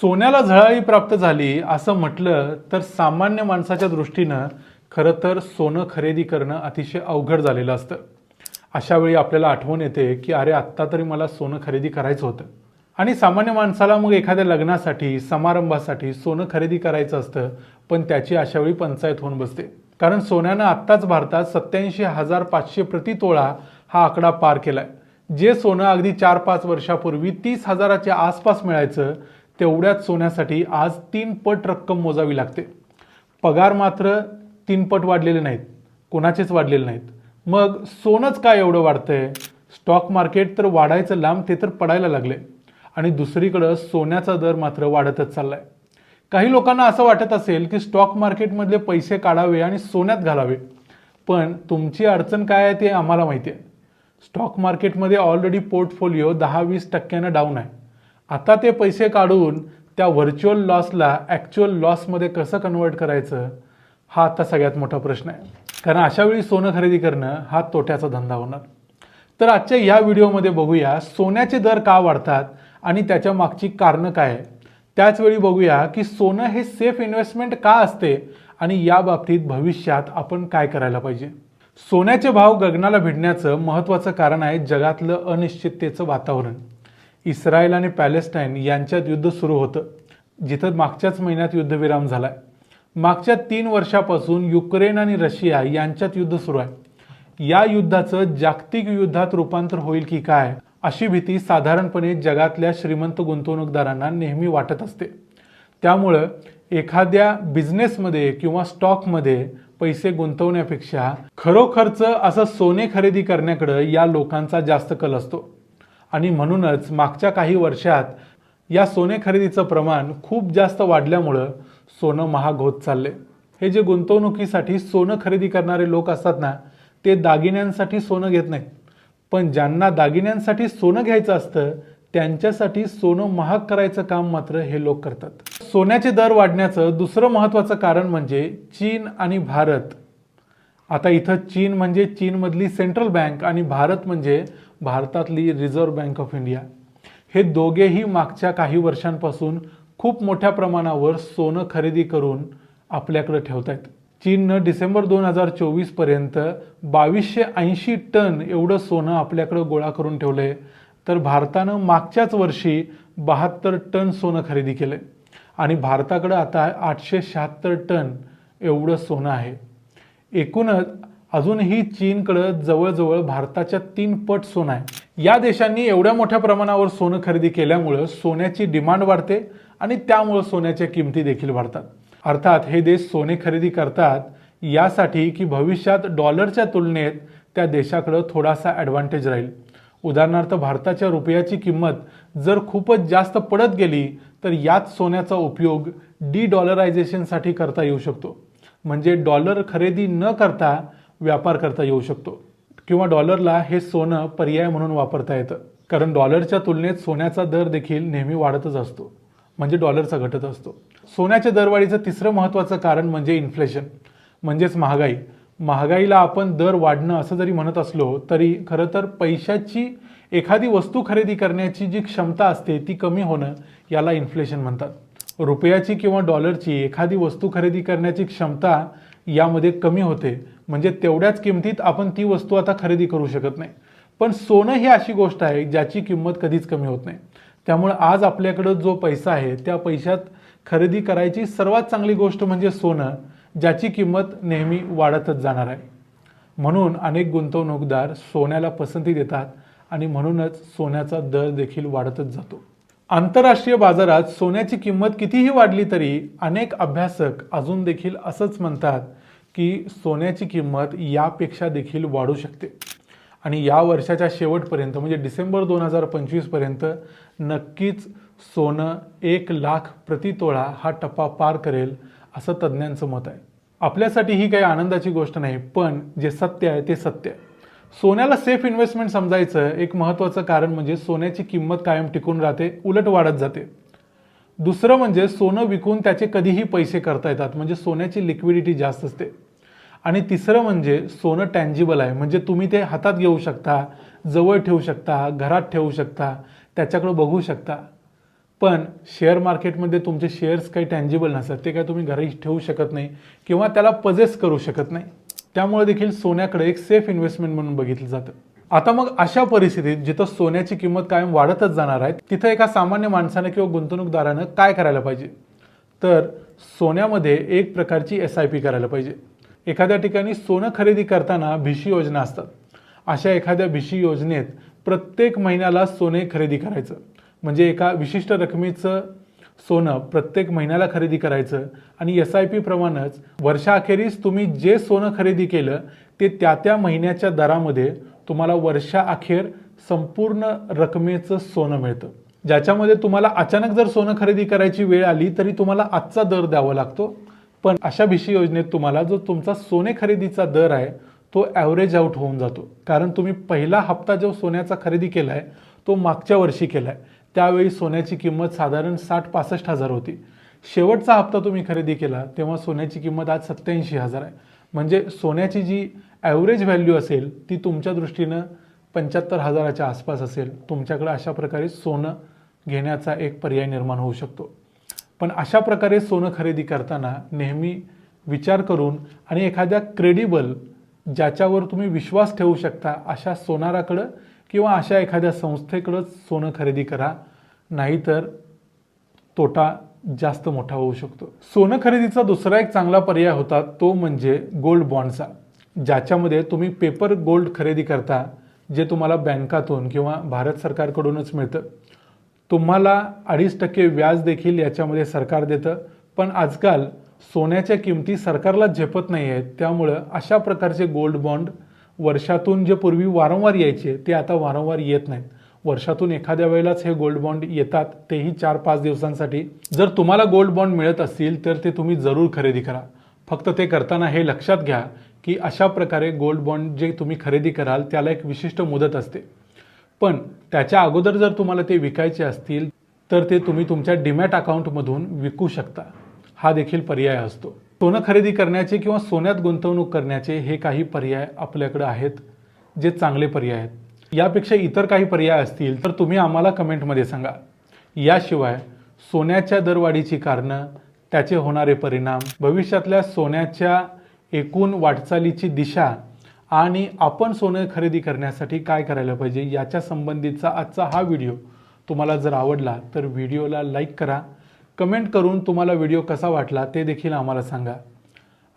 सोन्याला झळाळी प्राप्त झाली असं म्हटलं तर सामान्य माणसाच्या दृष्टीनं खरं तर सोनं खरेदी करणं अतिशय अवघड झालेलं असतं. अशा वेळी आपल्याला आठवण येते की अरे आत्ता तरी मला सोनं खरेदी करायचं होतं. आणि सामान्य माणसाला मग एखाद्या लग्नासाठी समारंभासाठी सोनं खरेदी करायचं असतं पण त्याची अशा वेळी पंचायत होऊन बसते. कारण सोन्यानं आत्ताच भारतात सत्याऐंशी हजार पाचशे प्रति तोळा हा आकडा पार केलाय. जे सोनं अगदी चार पाच वर्षापूर्वी तीस हजाराच्या आसपास मिळायचं तेवढ्याच सोन्यासाठी आज तीन पट रक्कम मोजावी लागते. पगार मात्र तीन पट वाढलेले नाहीत. कोणाचेच वाढलेले नाहीत. मग सोनंच काय एवढं वाढतंय? स्टॉक मार्केट तर वाढायचं लांब ते तर पडायला लागले. आणि दुसरीकडं सोन्याचा दर मात्र वाढतच चाललाय. काही लोकांना असं वाटत असेल की स्टॉक मार्केटमधले पैसे काढावे आणि सोन्यात घालावे. पण तुमची अडचण काय आहे ते आम्हाला माहिती आहे. स्टॉक मार्केटमध्ये ऑलरेडी पोर्टफोलिओ दहा वीस टक्क्यानं डाऊन आहे. आता ते पैसे काढून त्या व्हर्च्युअल लॉसला ॲक्च्युअल लॉसमध्ये कसं कन्वर्ट करायचं? हा आता सगळ्यात मोठा प्रश्न आहे. कारण अशा वेळी सोनं खरेदी करणं हा तोट्याचा धंदा होणार. तर आजच्या या व्हिडिओमध्ये बघूया सोन्याचे दर का वाढतात आणि त्याच्या मागची कारणं काय आहे बघूया की सोनं हे सेफ इन्व्हेस्टमेंट का असते आणि या बाबतीत भविष्यात आपण काय करायला पाहिजे? सोन्याचे भाव गगनाला भिडण्याचं महत्त्वाचं कारण आहे जगातलं अनिश्चिततेचं वातावरण. इस्रायल आणि पॅलेस्टाईन यांच्यात युद्ध सुरू होतं जिथं मागच्याच महिन्यात युद्धविराम झालाय. मागच्या तीन वर्षापासून युक्रेन आणि रशिया यांच्यात युद्ध सुरू आहे. या युद्धाचं जागतिक युद्धात रूपांतर होईल की काय अशी भीती साधारणपणे जगातल्या श्रीमंत गुंतवणूकदारांना नेहमी वाटत असते. त्यामुळं एखाद्या बिझनेसमध्ये किंवा स्टॉकमध्ये पैसे गुंतवण्यापेक्षा खरोखरच असं सोने खरेदी करण्याकडं या लोकांचा जास्त कल असतो. आणि म्हणूनच मागच्या काही वर्षात या सोने खरेदीचं प्रमाण खूप जास्त वाढल्यामुळं सोनं महाग होत चालले हे जे गुंतवणुकीसाठी सोनं खरेदी करणारे लोक असतात ना ते दागिन्यांसाठी सोनं घेत नाहीत. पण ज्यांना दागिन्यांसाठी सोनं घ्यायचं असतं त्यांच्यासाठी सोनं महाग करायचं काम मात्र हे लोक करतात. सोन्याचे दर वाढण्याचं दुसरं महत्त्वाचं कारण म्हणजे चीन आणि भारत. आता इथं चीन म्हणजे चीनमधली सेंट्रल बँक आणि भारत म्हणजे भारतातली रिझर्व्ह बँक ऑफ इंडिया हे दोघेही मागच्या काही वर्षांपासून खूप मोठ्या प्रमाणावर सोनं खरेदी करून आपल्याकडे ठेवत आहेत चीननं डिसेंबर दोन हजार चोवीसपर्यंत बावीसशे ऐंशी टन एवढं सोनं आपल्याकडं गोळा करून ठेवलं. आहे तर भारतानं मागच्याच वर्षी बहात्तर टन सोनं खरेदी केलं. आणि भारताकडं आता आठशे शहात्तर टन एवढं सोनं आहे. एकूणच अजूनही चीनकडं जवळजवळ भारताच्या तीन पट सोनं आहे. या देशांनी एवढ्या मोठ्या प्रमाणावर सोनं खरेदी केल्यामुळं सोन्याची डिमांड वाढते आणि त्यामुळं सोन्याच्या किमती देखील वाढतात. अर्थात हे देश सोने खरेदी करतात यासाठी की भविष्यात डॉलरच्या तुलनेत त्या देशाकडं थोडासा ॲडव्हान्टेज राहील. उदाहरणार्थ भारताच्या रुपयाची किंमत जर खूपच जास्त पडत गेली तर याच सोन्याचा उपयोग डी डॉलरायझेशनसाठी करता येऊ शकतो. म्हणजे डॉलर खरेदी न करता व्यापार करता येऊ शकतो. किंवा डॉलरला हे सोनं पर्याय म्हणून वापरता येतं. कारण डॉलरच्या तुलनेत सोन्याचा दर देखील नेहमी वाढतच असतो. म्हणजे डॉलरचा घटत असतो. सोन्याच्या दरवाढीचं तिसरं महत्त्वाचं कारण म्हणजे इन्फ्लेशन म्हणजेच महागाई. महागाईला आपण दर वाढणं असं जरी म्हणत असलो तरी खरं तर पैशाची एखादी वस्तू खरेदी करण्याची जी क्षमता असते ती कमी होणं याला इन्फ्लेशन म्हणतात. रुपयाची किंवा डॉलरची एखादी वस्तू खरेदी करण्याची क्षमता यामध्ये कमी होते. म्हणजे तेवढ्याच किमतीत आपण ती वस्तू आता खरेदी करू शकत नाही. पण सोनं ही अशी गोष्ट आहे ज्याची किंमत कधीच कमी होत नाही. त्यामुळे आज आपल्याकडं जो पैसा आहे त्या पैशात खरेदी करायची सर्वात चांगली गोष्ट म्हणजे सोनं ज्याची किंमत नेहमी वाढतच जाणार आहे. म्हणून अनेक गुंतवणूकदार सोन्याला पसंती देतात आणि म्हणूनच सोन्याचा दर देखील वाढतच जातो. आंतरराष्ट्रीय बाजारात सोन्याची किंमत कितीही वाढली तरी अनेक अभ्यासक अजून देखील असंच म्हणतात की सोन्याची किंमत यापेक्षा देखील वाढू शकते. आणि या वर्षाच्या शेवटपर्यंत म्हणजे डिसेंबर दोन हजार पंचवीसपर्यंत नक्कीच सोनं एक लाख प्रतितोळा हा टप्पा पार करेल असं तज्ज्ञांचं मत आहे. आपल्यासाठी ही काही आनंदाची गोष्ट नाही पण जे सत्य आहे ते सत्य आहे. सोन्याला सेफ इन्व्हेस्टमेंट समजायचं एक महत्त्वाचं कारण म्हणजे सोन्याची किंमत कायम टिकून राहते उलट वाढत जाते. दुसरं म्हणजे सोनं विकून त्याचे कधीही पैसे करता येतात म्हणजे सोन्याची लिक्विडिटी जास्त असते. आणि तिसरं म्हणजे सोनं टँजिबल आहे. म्हणजे तुम्ही ते हातात घेऊ शकता जवळ ठेवू शकता घरात ठेवू शकता त्याच्याकडं बघू शकता. पण शेअर मार्केटमध्ये तुमचे शेअर्स काही टँजिबल नसतात. ते काय तुम्ही घरी ठेवू शकत नाही किंवा त्याला पजेस करू शकत नाही. त्यामुळे देखील सोन्याकडे एक सेफ इन्व्हेस्टमेंट म्हणून बघितलं जातं. आता मग अशा परिस्थितीत जिथं सोन्याची किंमत कायम वाढतच जाणार आहे तिथं एका सामान्य माणसानं किंवा गुंतवणूकदारानं काय करायला पाहिजे? तर सोन्यामध्ये एक प्रकारची एस आय पी करायला पाहिजे. एखाद्या ठिकाणी सोनं खरेदी करताना भिशी योजना असतात. अशा एखाद्या भिशी योजनेत प्रत्येक महिन्याला सोने खरेदी करायचं. म्हणजे एका विशिष्ट रकमेचं सोनं प्रत्येक महिन्याला खरेदी करायचं आणि एस आय पी प्रमाणेच वर्षाअखेरीस तुम्ही जे सोनं खरेदी केलं ते त्या त्या महिन्याच्या दरामध्ये तुम्हाला वर्षाअखेर संपूर्ण रकमेचं सोनं मिळतं. ज्याच्यामध्ये तुम्हाला अचानक जर सोनं खरेदी करायची वेळ आली तरी तुम्हाला आजचा दर द्यावा लागतो. पण अशा भिशी योजनेत तुम्हाला जो तुमचा सोने खरेदीचा दर आहे तो ॲव्हरेज आउट होऊन जातो. कारण तुम्ही पहिला हप्ता जो सोन्याचा खरेदी केला आहे तो मागच्या वर्षी केला आहे त्यावेळी सोन्याची किंमत साधारण साठ पासष्ट हजार होती. शेवटचा हप्ता तुम्ही खरेदी केला तेव्हा सोन्याची किंमत आज सत्याऐंशी हजार आहे. म्हणजे सोन्याची जी ॲव्हरेज व्हॅल्यू असेल ती तुमच्या दृष्टीनं पंच्याहत्तर हजाराच्या आसपास असेल. तुमच्याकडे अशा प्रकारे सोनं घेण्याचा एक पर्याय निर्माण होऊ शकतो. पण अशा प्रकारे सोनं खरेदी करताना नेहमी विचार करून आणि एखाद्या क्रेडिबल ज्याच्यावर तुम्ही विश्वास ठेवू शकता अशा सोनाराकडं किंवा अशा एखाद्या संस्थेकडंच सोनं खरेदी करा नाहीतर तोटा जास्त मोठा होऊ शकतो. सोनं खरेदीचा दुसरा एक चांगला पर्याय होता तो म्हणजे गोल्ड बॉन्डचा ज्याच्यामध्ये तुम्ही पेपर गोल्ड खरेदी करता जे तुम्हाला बँकातून किंवा भारत सरकारकडूनच मिळतं. तुम्हाला अडीच टक्के व्याज देखील याच्यामध्ये सरकार देतं. पण आजकाल सोन्याच्या किमती सरकारला झेपत नाही आहेत. त्यामुळं अशा प्रकारचे गोल्ड बॉन्ड वर्षातून जे पूर्वी वारंवार यायचे ते आता वारंवार येत नाहीत. वर्षातून एखाद्या वेळेलाच हे गोल्ड बॉन्ड येतात तेही चार पाच दिवसांसाठी. जर तुम्हाला गोल्ड बॉन्ड मिळत असतील तर ते तुम्ही जरूर खरेदी करा. फक्त ते करताना हे लक्षात घ्या की अशा प्रकारे गोल्ड बॉन्ड जे तुम्ही खरेदी कराल त्याला एक विशिष्ट मुदत असते. पण त्याच्या अगोदर जर तुम्हाला ते विकायचे असतील तर ते तुम्ही तुमच्या डिमॅट अकाउंटमधून विकू शकता. हा देखील पर्याय असतो. सोनं खरेदी करण्याचे किंवा सोन्यात गुंतवणूक करण्याचे हे काही पर्याय आपल्याकडे आहेत जे चांगले पर्याय आहेत. यापेक्षा इतर काही पर्याय असतील तर तुम्ही आम्हाला कमेंटमध्ये सांगा. याशिवाय सोन्याच्या दरवाढीची कारणं त्याचे होणारे परिणाम भविष्यातल्या सोन्याच्या एकूण वाटचालीची दिशा आणि आपण सोनं खरेदी करण्यासाठी काय करायला पाहिजे याच्या संबंधीचा आजचा हा व्हिडिओ तुम्हाला जर आवडला तर व्हिडिओला लाईक करा. कमेंट करून तुम्हाला व्हिडिओ कसा वाटला ते देखील आम्हाला सांगा.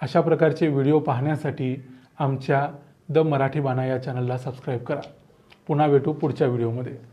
अशा प्रकारचे व्हिडिओ पाहण्यासाठी आमच्या द मराठी बाणा या चॅनलला सबस्क्राईब करा. पुन्हा भेटू पुढच्या व्हिडिओमध्ये.